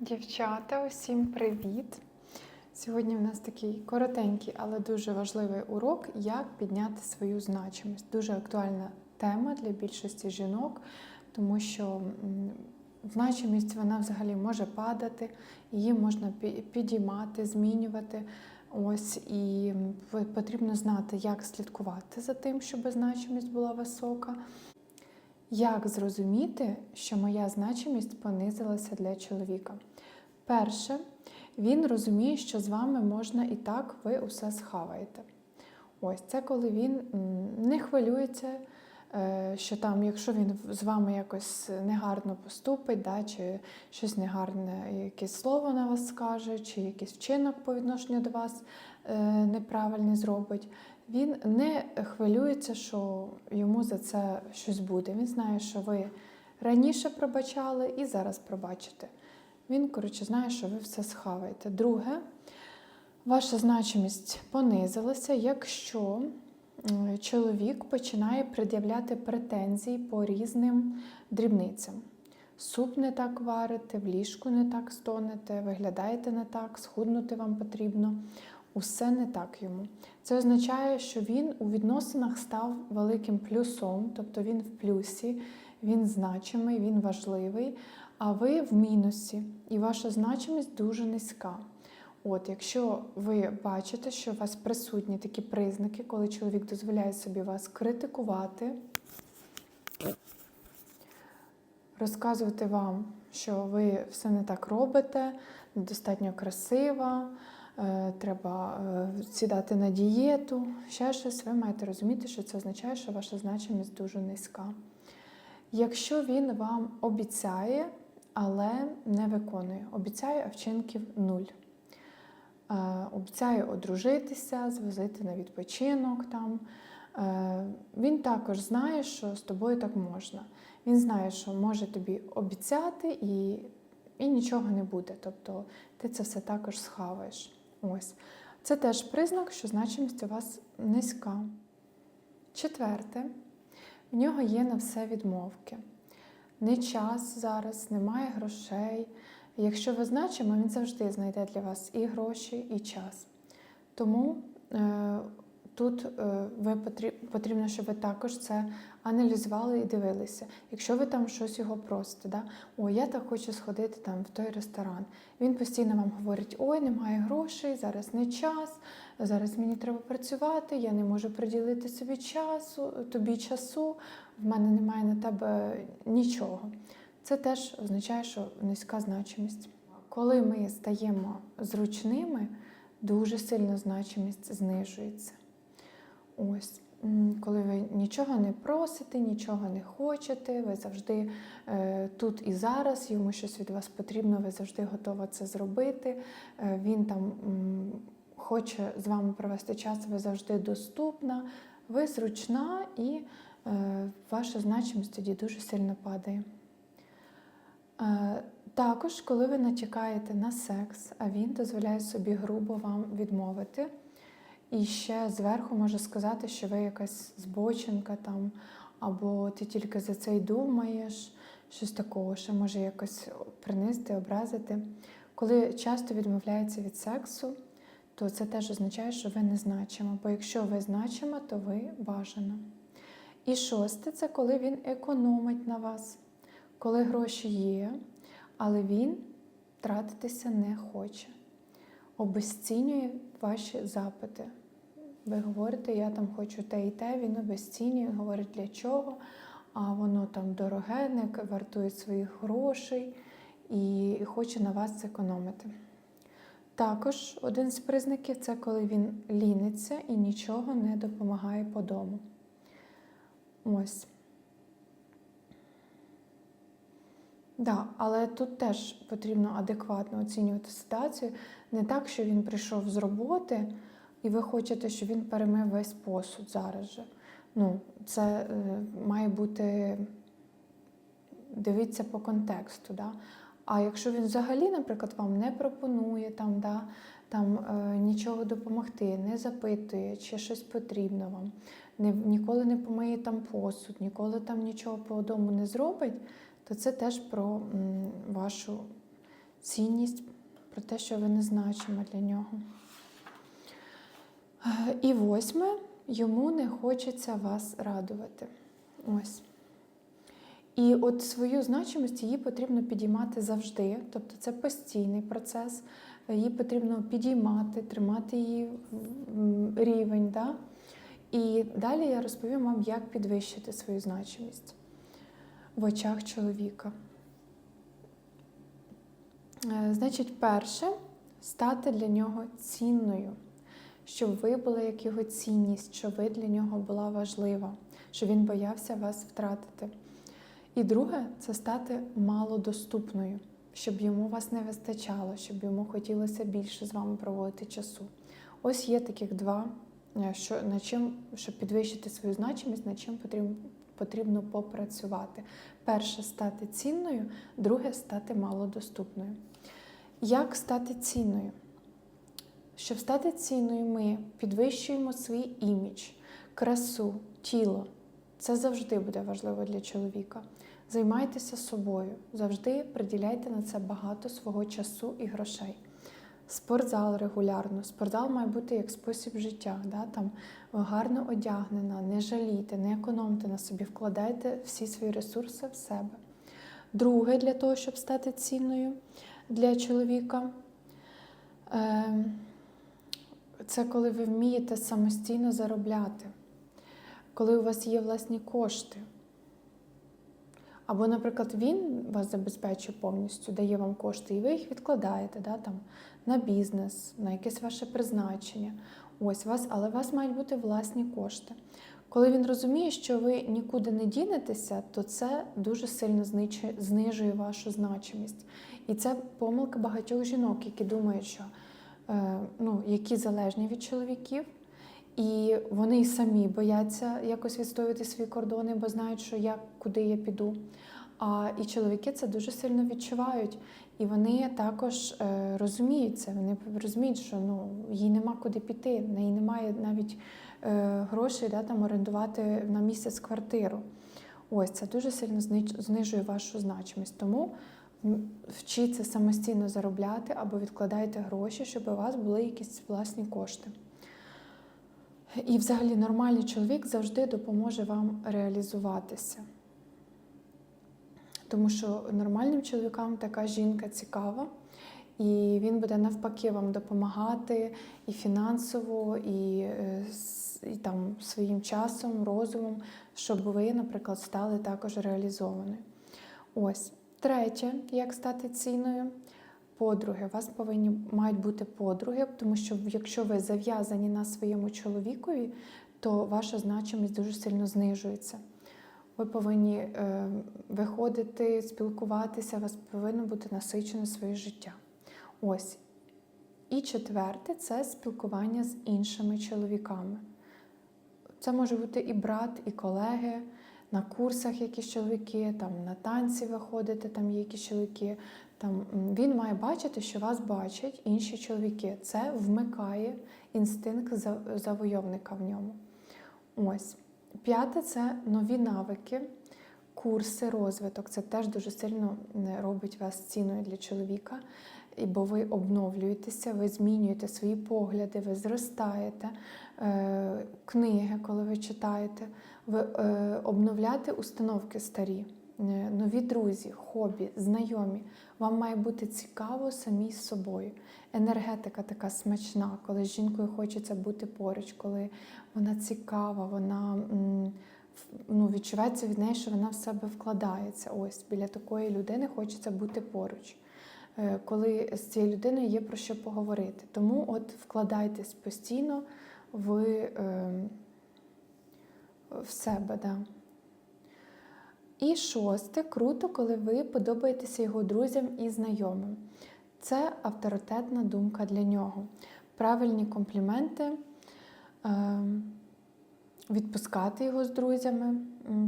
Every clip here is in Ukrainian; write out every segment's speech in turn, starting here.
Дівчата, усім привіт! Сьогодні в нас такий коротенький, але дуже важливий урок, як підняти свою значимість. Дуже актуальна тема для більшості жінок, тому що значимість вона взагалі може падати, її можна підіймати, змінювати. Ось і потрібно знати, як слідкувати за тим, щоб значимість була висока. Як зрозуміти, що моя значимість понизилася для чоловіка? Перше, він розуміє, що з вами можна і так, ви усе схаваєте. Ось це коли він не хвилюється, що там, якщо він з вами якось негарно поступить, да, чи щось негарне, якесь слово на вас скаже, чи якийсь вчинок по відношенню до вас е, неправильний зробить. Він не хвилюється, що йому за це щось буде. Він знає, що ви раніше пробачали і зараз пробачите. Він, коротше, знає, що ви все схаваєте. Друге, ваша значимість понизилася, якщо чоловік починає пред'являти претензії по різним дрібницям. Суп не так варите, в ліжку не так стонете, виглядаєте не так, схуднути вам потрібно. Усе не так йому. Це означає, що він у відносинах став великим плюсом, тобто він в плюсі, він значимий, він важливий, а ви в мінусі, і ваша значимість дуже низька. От, якщо ви бачите, що у вас присутні такі признаки, коли чоловік дозволяє собі вас критикувати, розказувати вам, що ви все не так робите, недостатньо красива, е, треба е, сідати на дієту, ще щось, ви маєте розуміти, що це означає, що ваша значимість дуже низька. Якщо він вам обіцяє, але не виконує, обіцяє, а вчинків нуль. Е, Обіцяє одружитися, звозити на відпочинок там. Е, Він також знає, що з тобою так можна. Він знає, що може тобі обіцяти і, і нічого не буде. Тобто ти це все також схаваєш. Ось. Це теж признак, що значимість у вас низька. Четверте, в нього є на все відмовки. Не час зараз, немає грошей. Якщо ви значимо, він завжди знайде для вас і гроші, і час. Тому е, тут е, ви потріб, потрібно, щоб ви також це аналізували і дивилися. Якщо ви там щось його просите, да? о, я так хочу сходити там в той ресторан. Він постійно вам говорить: ой, немає грошей, зараз не час, зараз мені треба працювати, я не можу приділити собі часу, тобі часу, в мене немає на тебе нічого. Це теж означає, що низька значимість. Коли ми стаємо зручними, дуже сильно значимість знижується. Ось, коли ви нічого не просите, нічого не хочете, ви завжди е, тут і зараз, йому щось від вас потрібно, ви завжди готова це зробити. Е, він там м, хоче з вами провести час, ви завжди доступна, ви зручна і е, ваша значимість тоді дуже сильно падає. Також, коли ви натякаєте на секс, а він дозволяє собі грубо вам відмовити, і ще зверху може сказати, що ви якась збоченка там, або ти тільки за це й думаєш, щось такого, що може якось принизити, образити. Коли часто відмовляється від сексу, то це теж означає, що ви не значима. Бо якщо ви значима, то ви бажана. І шосте це коли він економить на вас, коли гроші є, але він тратитися не хоче, обесцінює ваші запити. Ви говорите, я там хочу те і те, він обесцінює, говорить для чого, а воно там дороге, не вартує своїх грошей і хоче на вас зекономити. Також один з признаків це коли він ліниться і нічого не допомагає по дому. Ось. Да, але тут теж потрібно адекватно оцінювати ситуацію. Не так, що він прийшов з роботи, і ви хочете, щоб він перемив весь посуд зараз же. Ну, це е, має бути дивіться по контексту. Да? А якщо він взагалі, наприклад, вам не пропонує там, да, там е, нічого допомогти, не запитує, чи щось потрібно вам, не, ніколи не помиє там посуд, ніколи там нічого по дому не зробить, то це теж про вашу цінність, про те, що ви незначима для нього. Е, І восьме, йому не хочеться вас радувати. Ось. І от свою значимість її потрібно підіймати завжди. Тобто це постійний процес. Її потрібно підіймати, тримати її рівень. Да? І далі я розповім вам, як підвищити свою значимість в очах чоловіка. Е, Значить, перше стати для нього цінною, щоб ви були як його цінність, щоб ви для нього була важлива, щоб він боявся вас втратити. І друге це стати малодоступною, щоб йому вас не вистачало, щоб йому хотілося більше з вами проводити часу. Ось є таких два, е, що, над чим, щоб підвищити свою значимість, над чим потрібно, потрібно попрацювати. Перше стати цінною, друге стати малодоступною. Як стати цінною? Щоб стати цінною, ми підвищуємо свій імідж, красу, тіло. Це завжди буде важливо для чоловіка. Займайтеся собою, завжди приділяйте на це багато свого часу і грошей. Спортзал регулярно. Спортзал має бути як спосіб життя. Да? Там гарно одягнена, не жалійте, не економте на собі, вкладайте всі свої ресурси в себе. Друге, для того, щоб стати цінною для чоловіка, е, це коли ви вмієте самостійно заробляти, коли у вас є власні кошти. Або, наприклад, він вас забезпечує повністю, дає вам кошти, і ви їх відкладаєте да, там, на бізнес, на якесь ваше призначення. Ось вас, але у вас мають бути власні кошти. Коли він розуміє, що ви нікуди не дінетеся, то це дуже сильно знижує вашу значимість. І це помилка багатьох жінок, які думають, що е, ну, які залежні від чоловіків, і вони й самі бояться якось відстоювати свої кордони, бо знають, що я куди я піду. А і чоловіки це дуже сильно відчувають. І вони також е, розуміють це. Вони розуміють, що ну, їй нема куди піти, в неї немає навіть е, грошей да, там, орендувати на місяць квартиру. Ось це дуже сильно знижує вашу значимість. Тому вчіться самостійно заробляти або відкладайте гроші, щоб у вас були якісь власні кошти. І взагалі нормальний чоловік завжди допоможе вам реалізуватися. Тому що нормальним чоловікам така жінка цікава, і він буде навпаки вам допомагати і фінансово, і, е, і там своїм часом, розумом, щоб ви, наприклад, стали також реалізованою. Ось третє, як стати цінною. Подруги, у вас повинні мають бути подруги, тому що якщо ви зав'язані на своєму чоловікові, то ваша значимість дуже сильно знижується. Ви повинні е, виходити, спілкуватися, у вас повинно бути насичене своє життя. Ось. І четверте це спілкування з іншими чоловіками. Це може бути і брат, і колеги, на курсах якісь чоловіки, там на танці виходити, там є якісь чоловіки. Там він має бачити, що вас бачать інші чоловіки. Це вмикає інстинкт завойовника в ньому. Ось. П'яте це нові навики, курси, розвиток. Це теж дуже сильно робить вас цінною для чоловіка, бо ви обновлюєтеся, ви змінюєте свої погляди, ви зростаєте. Е, Книги, коли ви читаєте, ви е, обновляєте установки старі. е, Нові друзі, хобі, знайомі. Вам має бути цікаво самі з собою. Енергетика така смачна, коли з жінкою хочеться бути поруч, коли вона цікава, вона відчувається від неї, що вона в себе вкладається. Ось біля такої людини хочеться бути поруч. Е, Коли з цією людиною є про що поговорити. Тому от вкладайтесь постійно в, е, в себе. Да. І шосте, круто, коли ви подобаєтеся його друзям і знайомим. Це авторитетна думка для нього. Правильні компліменти, е, відпускати його з друзями,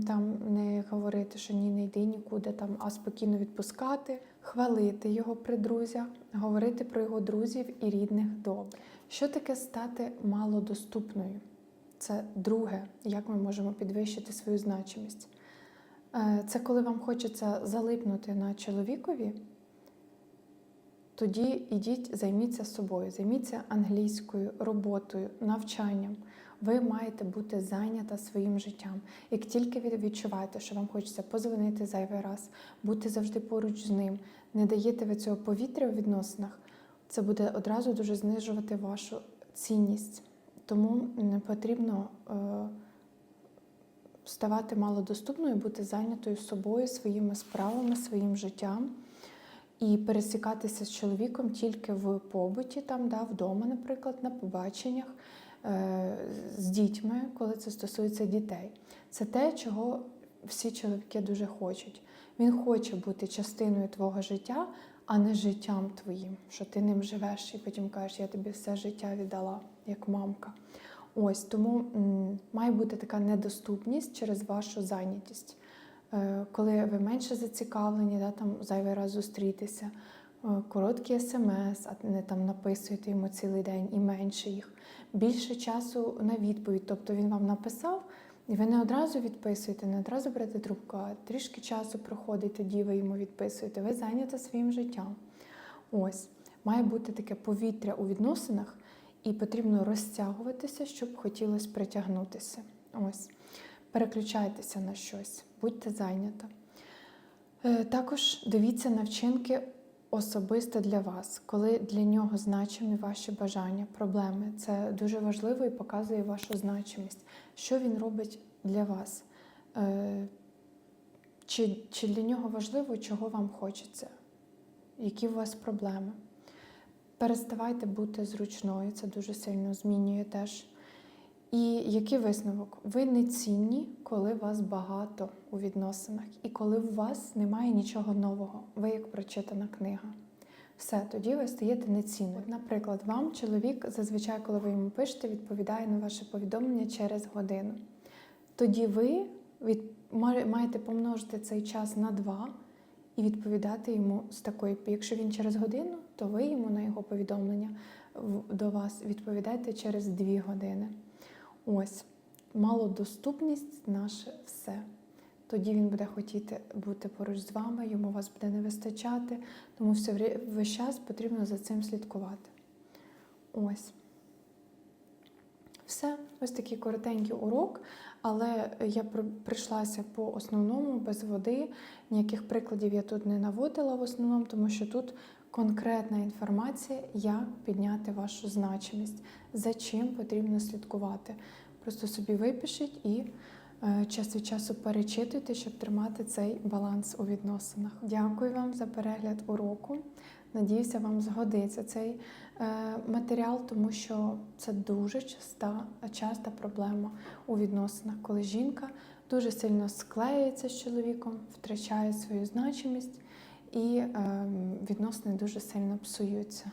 там не говорити, що ні, не йди нікуди, там, а спокійно відпускати, хвалити його при друзях, говорити про його друзів і рідних добре. Що таке стати малодоступною? Це друге, як ми можемо підвищити свою значимість. Е, Це коли вам хочеться залипнути на чоловікові, тоді ідіть, займіться собою, займіться англійською, роботою, навчанням. Ви маєте бути зайнята своїм життям. Як тільки ви відчуваєте, що вам хочеться позвонити зайвий раз, бути завжди поруч з ним, не даєте ви цього повітря у відносинах, це буде одразу дуже знижувати вашу цінність. Тому не потрібно е, ставати малодоступною, бути зайнятою собою, своїми справами, своїм життям і пересікатися з чоловіком тільки в побуті, там, да, вдома, наприклад, на побаченнях з дітьми, коли це стосується дітей. Це те, чого всі чоловіки дуже хочуть. Він хоче бути частиною твого життя, а не життям твоїм, що ти ним живеш і потім кажеш, я тобі все життя віддала, як мамка. Ось тому має бути така недоступність через вашу зайнятість. Е, Коли ви менше зацікавлені, да, там зайвий раз зустрітися, е, короткі смс, а не там написуєте йому цілий день і менше їх, більше часу на відповідь. Тобто він вам написав, і ви не одразу відписуєте, не одразу берете трубку, а трішки часу проходить, тоді ви йому відписуєте. Ви зайняті своїм життям. Ось має бути таке повітря у відносинах, і потрібно розтягуватися, щоб хотілося притягнутися. Ось. Переключайтеся на щось, будьте зайнята. Е, Також дивіться на вчинки особисто для вас, коли для нього значимі ваші бажання, проблеми. Це дуже важливо і показує вашу значимість. Що він робить для вас? Е, Чи, чи для нього важливо, чого вам хочеться? Які у вас проблеми? Переставайте бути зручною, це дуже сильно змінює теж. І який висновок? Ви не цінні, коли вас багато у відносинах, і коли у вас немає нічого нового. Ви як прочитана книга. Все, тоді ви стаєте нецінною. Наприклад, вам чоловік зазвичай, коли ви йому пишете, відповідає на ваше повідомлення через годину. Тоді ви від... маєте помножити цей час на два і відповідати йому з такої. Якщо він через годину, то ви йому на його повідомлення до вас відповідаєте через дві години. Ось, малодоступність наше все. Тоді він буде хотіти бути поруч з вами, йому вас буде не вистачати, тому все весь час потрібно за цим слідкувати. Ось. Все, ось такий коротенький урок, але я прийшлася по основному без води. Ніяких прикладів я тут не наводила в основному, тому що тут конкретна інформація, як підняти вашу значимість, за чим потрібно слідкувати. Просто собі випишіть і е, час від часу перечитуйте, щоб тримати цей баланс у відносинах. Дякую вам за перегляд уроку. Надіюся, вам згодиться цей е, матеріал, тому що це дуже часта, часта проблема у відносинах, коли жінка дуже сильно склеюється з чоловіком, втрачає свою значимість і е, відносини дуже сильно псуються.